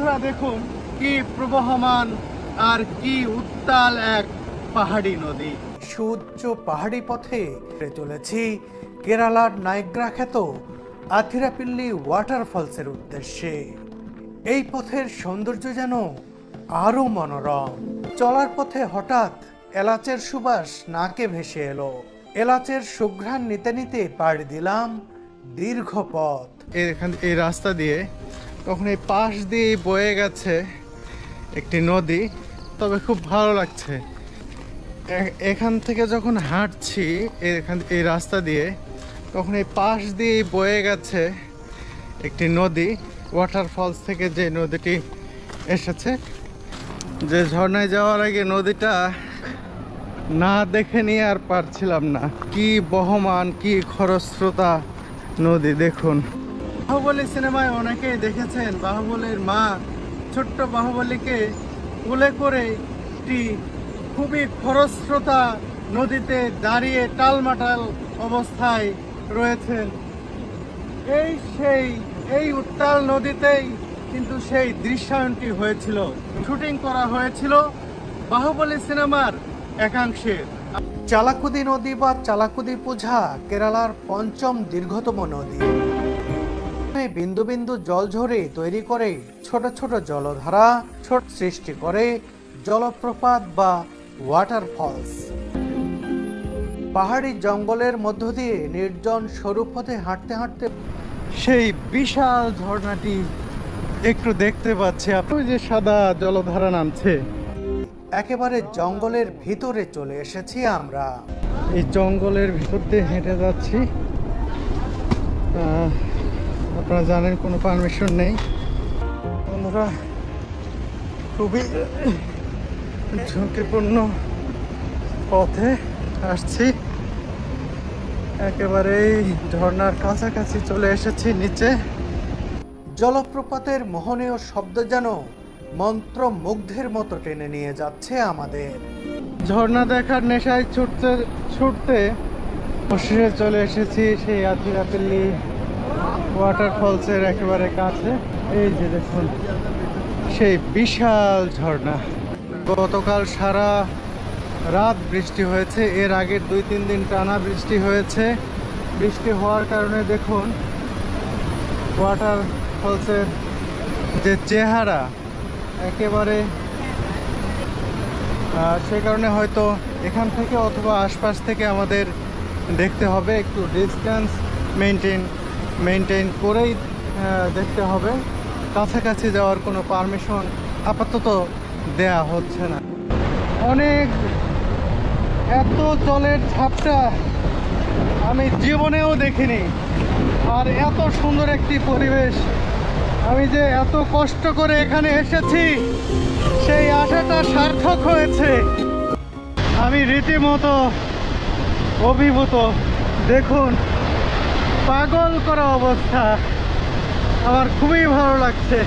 বন্ধুরা দেখুন কি প্রবহমান আর কি উত্তাল এক পাহাড়ি নদী। সুউচ্চ পাহাড়ি পথে চলেছি কেরালার নাইগ্রা খ্যাত আথিরাপিল্লি ওয়াটারফলসের উদ্দেশ্যে। এই পথের সৌন্দর্য যেন আরও মনোরম। চলার পথে হঠাৎ এলাচের সুবাস নাকে ভেসে এলো। এলাচের সুঘ্রাণ নিতে নিতে পাড়ি দিলাম দীর্ঘ পথ। এখান এই রাস্তা দিয়ে তখন এই পাশ দিয়ে বয়ে গেছে একটি নদী, তবে খুব ভালো লাগছে। এখান থেকে যখন হাঁটছি, এখান এই রাস্তা দিয়ে, তখন এই পাশ দিয়ে বয়ে গেছে একটি নদী ওয়াটারফলস থেকে যে নদীটি এসেছে। যে ঝর্ণায় যাওয়ার আগে নদীটা না দেখে নিয়ে আর পারছিলাম না। কি বহমান, কি খরস্রোতা নদী, দেখুন। বাহুবলী সিনেমায় অনেকেই দেখেছেন বাহুবলীর মা ছোট্ট বাহুবলীকে কোলে করে একটি খুবই খরস্রোতা নদীতে দাঁড়িয়ে টালমাটাল অবস্থায় রয়েছেন। এই সেই, এই উত্তাল নদীতেই কিন্তু সেই দৃশ্যায়নটি হয়েছিল। শুটিং করা হয়েছিল বাহুবলী সিনেমার একাংশের চালাকুদি নদী বা চালাকুদি পূজা কেরালার পঞ্চম দীর্ঘতম নদী। বিন্দু বিন্দু জল ঝরে তৈরি করে ছোট ছোট জলধারা ছোট সৃষ্টি করে জলপ্রপাত বা ওয়াটারফলস পাহাড়ি জঙ্গলের মধ্য দিয়ে নির্জন সরু পথে হাঁটতে হাঁটতে সেই বিশাল ঝর্ণাটি একটু দেখতে পাচ্ছি আপনি। যে সাদা জলধারা নামছে। একেবারে জঙ্গলের ভিতরে চলে এসেছি আমরা। এই জঙ্গলের ভিতর দিয়ে হেঁটে যাচ্ছি। আপনারা জানেন, কোনো পারমিশন নেই। বন্ধুরা খুবই ঝুঁকিপূর্ণ পথে আসছি। একেবারেই ঝর্ণার কাছাকাছি চলে এসেছি নিচে। জলপ্রপাতের মোহনীয় শব্দ যেন মন্ত্র মুগ্ধের মতো টেনে নিয়ে যাচ্ছে আমাদের। ঝর্ণা দেখার নেশায় ছুটতে ছুটতে অবশেষে চলে এসেছি সেই আথিরাপল্লি ওয়াটারফলসের একেবারে কাছে। এই যে দেখুন, সেই বিশাল ঝর্ণা। গতকাল সারা রাত বৃষ্টি হয়েছে। এর আগের দুই, তিন দিন টানা বৃষ্টি হয়েছে। বৃষ্টি হওয়ার কারণে দেখুন ওয়াটার ফলসের যে চেহারা একেবারে সে কারণে হয়তো এখান থেকে অথবা আশপাশ থেকে আমাদের দেখতে হবে। একটু ডিস্টেন্স মেনটেন মেনটেন করেই দেখতে হবে। কাছাকাছি যাওয়ার কোনো পারমিশন আপাতত দেয়া হচ্ছে না। অনেক, এত জলের ঝাপটা আমি জীবনেও দেখিনি। আর এত সুন্দর একটি পরিবেশ। আমি যে এত কষ্ট করে এখানে এসেছি, সেই আশাটা সার্থক হয়েছে। আমি রীতিমতো অভিভূত। দেখুন পাগল করা অবস্থা। আমার খুবই ভালো লাগছে।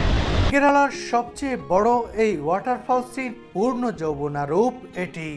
কেরালার সবচেয়ে বড় এই ওয়াটারফলসটির পূর্ণ যৌবনা রূপ এটি।